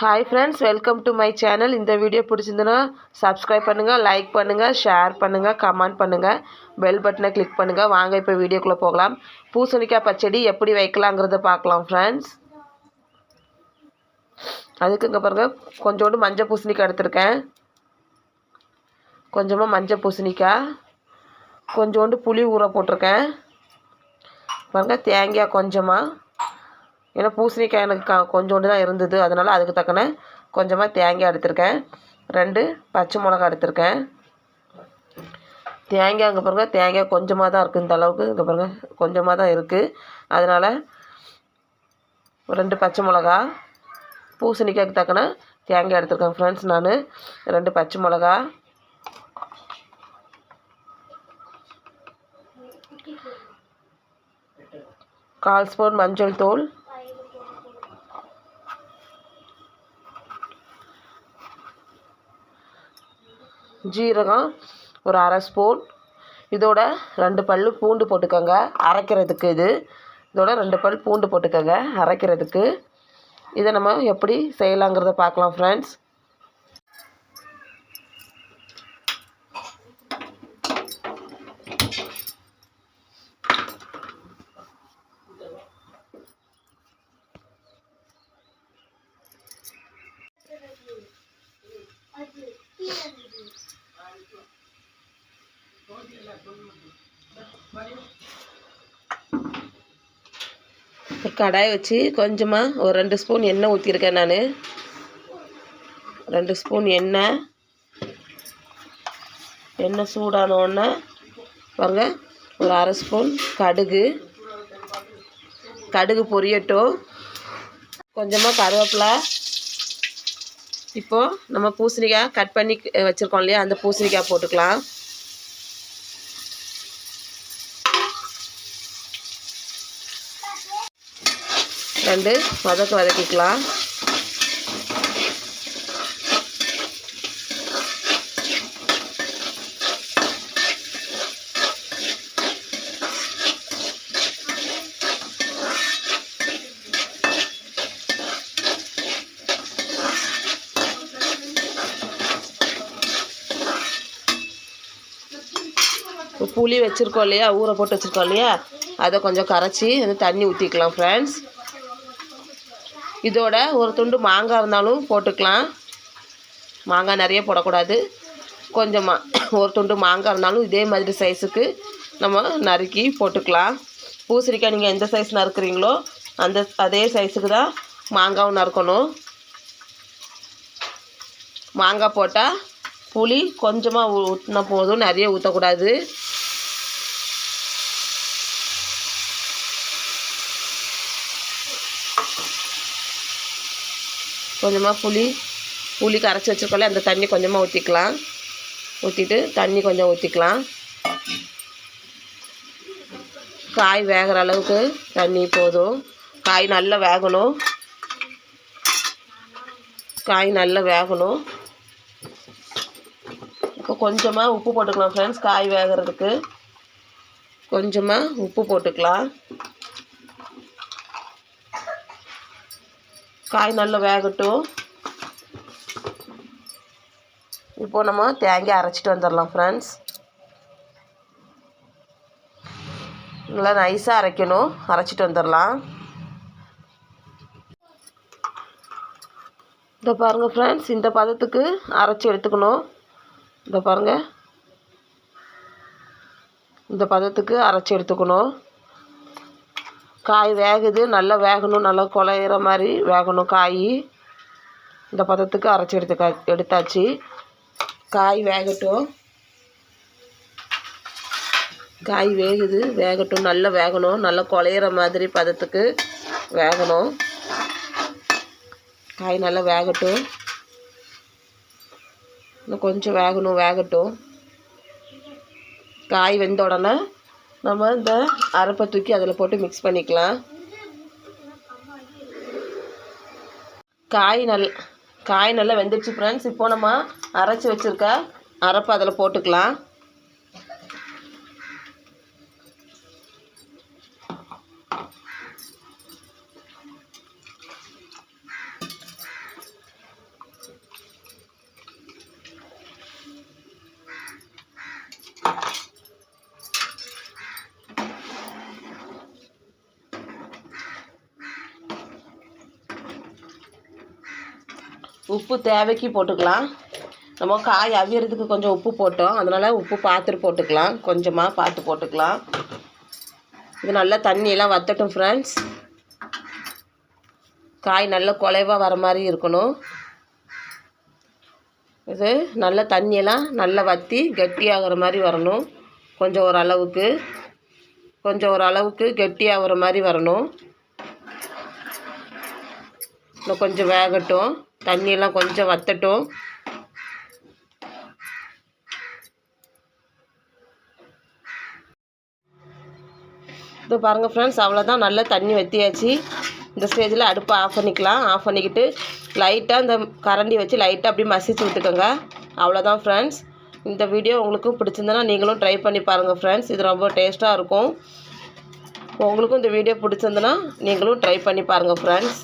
Hi friends welcome to my channel இந்த video பிடிச்சிருந்துன்னா subscribe பண்ணுங்கள் லைக் பண்ணுங்கள் ஷேர் பண்ணுங்கள் கமெண்ட் பண்ணுங்கள் பெல் பட்டனை கிளிக் பண்ணுங்கள் வாங்க இப்போ வீடியோக்குள்ளே போகலாம். பூசணிக்காய் பச்சடி எப்படி வைக்கலாங்கிறத பார்க்கலாம் ஃப்ரெண்ட்ஸ் அதுக்கு இங்கே பாருங்கள் கொஞ்சோண்டு மஞ்சள் பூசணிக்காய் எடுத்திருக்கேன். கொஞ்சமாக மஞ்சள் பூசணிக்காய். கொஞ்சோண்டு புளி ஊற போட்டிருக்கேன். பாருங்கள் தேங்காய் கொஞ்சமாக ஏன்னா பூசணிக்காய் எனக்கு க கொஞ்சோண்டு தான் இருந்தது. அதனால் அதுக்கு தக்கன கொஞ்சமாக தேங்காய் எடுத்திருக்கேன். ரெண்டு பச்சை மிளகா எடுத்திருக்கேன். தேங்காய் அங்கே பாருங்கள் தேங்காய் கொஞ்சமாக தான் இருக்குது இந்த அளவுக்கு. இங்கே பாருங்கள் கொஞ்சமாக தான் இருக்குது அதனால் ரெண்டு பச்சை மிளகா பூசணிக்காய்க்கு தக்கன தேங்காய் எடுத்திருக்கேன் ஃப்ரெண்ட்ஸ் நான். ரெண்டு பச்சை மிளகா கால் ஸ்பூன் மஞ்சள் தூள் ஜீரகம் ஒரு அரை ஸ்பூன். இதோட ரெண்டு பல் பூண்டு போட்டுக்கோங்க. அரைக்கிறதுக்கு இது. இதோட ரெண்டு பல் பூண்டு போட்டுக்கோங்க. அரைக்கிறதுக்கு. இதை நம்ம எப்படி செய்யலாங்கிறத பார்க்கலாம் ஃப்ரெண்ட்ஸ் கடாய் வச்சு கொஞ்சமாக ஒரு ரெண்டு ஸ்பூன் எண்ணெய் ஊற்றிருக்கேன் நான். ரெண்டு ஸ்பூன் எண்ணெய். எண்ணெய் சூடானோடனே பாருங்க ஒரு அரை ஸ்பூன் கடுகு. கடுகு பொரியட்டும். கொஞ்சமாக கருவேப்பிலை. இப்போது நம்ம பூசணிக்காய் கட் பண்ணி வச்சுருக்கோம் இல்லையா அந்த பூசணிக்காய் போட்டுக்கலாம். ரெண்டு வதக்கு வதக்கிக்கலாம். புளி வச்சுருக்கோம் இல்லையா? ஊற போட்டு வச்சுருக்கோம் இல்லையா? அதை கொஞ்சம் கரைச்சி வந்து தண்ணி ஊற்றிக்கலாம் ஃப்ரெண்ட்ஸ் இதோட ஒரு துண்டு மாங்காய் இருந்தாலும் போட்டுக்கலாம். மாங்காய் நிறைய போடக்கூடாது. கொஞ்சமாக ஒரு துண்டு மாங்காய் இருந்தாலும் இதே மாதிரி சைஸுக்கு நம்ம நறுக்கி போட்டுக்கலாம். பூசணிக்காய் நீங்கள் எந்த சைஸ் நறுக்கிறீங்களோ அந்த அதே சைஸுக்கு தான் மாங்காவும் நறுக்கணும். மாங்காய் போட்டால் புளி கொஞ்சமாக ஊற்றினா போதும். நிறைய ஊற்றக்கூடாது கொஞ்சமாக புளி புளி கரைச்சி வச்சுருக்கோம்ல அந்த தண்ணி கொஞ்சமாக ஊற்றிக்கலாம் ஊற்றிட்டு தண்ணி கொஞ்சம் ஊற்றிக்கலாம் காய் வேகிற அளவுக்கு தண்ணி போதும். காய் நல்லா வேகணும். காய் நல்லா வேகணும். இப்போ கொஞ்சமாக உப்பு போட்டுக்கலாம் ஃப்ரெண்ட்ஸ் காய் வேகிறதுக்கு கொஞ்சமாக உப்பு போட்டுக்கலாம். காய் நல்லா வேகட்டும். இப்போ நம்ம தேங்காய் அரைச்சிட்டு வந்துடலாம் ஃப்ரெண்ட்ஸ் நல்லா நைஸாக அரைக்கணும். அரைச்சிட்டு வந்துடலாம். இந்த பாருங்கள் ஃப்ரெண்ட்ஸ் இந்த பதத்துக்கு அரைச்சி எடுத்துக்கணும். இந்த பாருங்கள் இந்த பதத்துக்கு அரைச்சி எடுத்துக்கணும். காய் வேகுது நல்லா வேகணும் நல்லா குழையிற மாதிரி வேகணும் காய். இந்த பதத்துக்கு அரைச்சி எடுத்துக்கா எடுத்தாச்சு. காய் வேகட்டும். காய் வேகுது வேகட்டும் நல்லா வேகணும் நல்லா குழையிற மாதிரி பதத்துக்கு வேகணும். காய் நல்லா வேகட்டும். இன்னும் கொஞ்சம் வேகணும் வேகட்டும். காய் வெந்த உடனே நம்ம இந்த அரைப்பை தூக்கி அதில் போட்டு மிக்ஸ் பண்ணிக்கலாம். காய் நல் காய் நல்லா வெந்துருச்சு ஃப்ரெண்ட்ஸ் இப்போ நம்ம அரைச்சி வச்சுருக்க அரைப்பை அதில் போட்டுக்கலாம். உப்பு தேவைக்கு போட்டுக்கலாம். நம்ம காய் அவியறதுக்கு கொஞ்சம் உப்பு போட்டோம். அதனால் உப்பு பார்த்துட்டு போட்டுக்கலாம். கொஞ்சமாக பார்த்து போட்டுக்கலாம். இது நல்லா தண்ணியெல்லாம் வத்தட்டும் ஃப்ரெண்ட்ஸ் காய் நல்ல குலைவாக வர மாதிரி இருக்கணும். இது நல்ல தண்ணியெல்லாம் நல்லா வற்றி கெட்டியாகிற மாதிரி வரணும். கொஞ்சம் ஒரு அளவுக்கு கொஞ்சம் ஒரு அளவுக்கு கெட்டியாகிற மாதிரி வரணும். இன்னும் கொஞ்சம் வேகட்டும். தண்ணியெல்லாம் கொஞ்சம் வத்தட்டும். இது பாருங்கள் ஃப்ரெண்ட்ஸ் அவ்வளோதான் நல்லா தண்ணி வற்றியாச்சு இந்த ஸ்டேஜில் அடுப்பை ஆஃப் பண்ணிக்கலாம். ஆஃப் பண்ணிக்கிட்டு லைட்டாக இந்த கரண்டி வச்சு லைட்டாக அப்படியே மசிச்சு விட்டுக்கோங்க. அவ்வளோதான் ஃப்ரெண்ட்ஸ் இந்த வீடியோ உங்களுக்கும் பிடிச்சிருந்தனா நீங்களும் ட்ரை பண்ணி பாருங்கள் ஃப்ரெண்ட்ஸ் இது ரொம்ப டேஸ்ட்டாக இருக்கும். உங்களுக்கும் இந்த வீடியோ பிடிச்சிருந்தனா நீங்களும் ட்ரை பண்ணி பாருங்கள் ஃப்ரெண்ட்ஸ்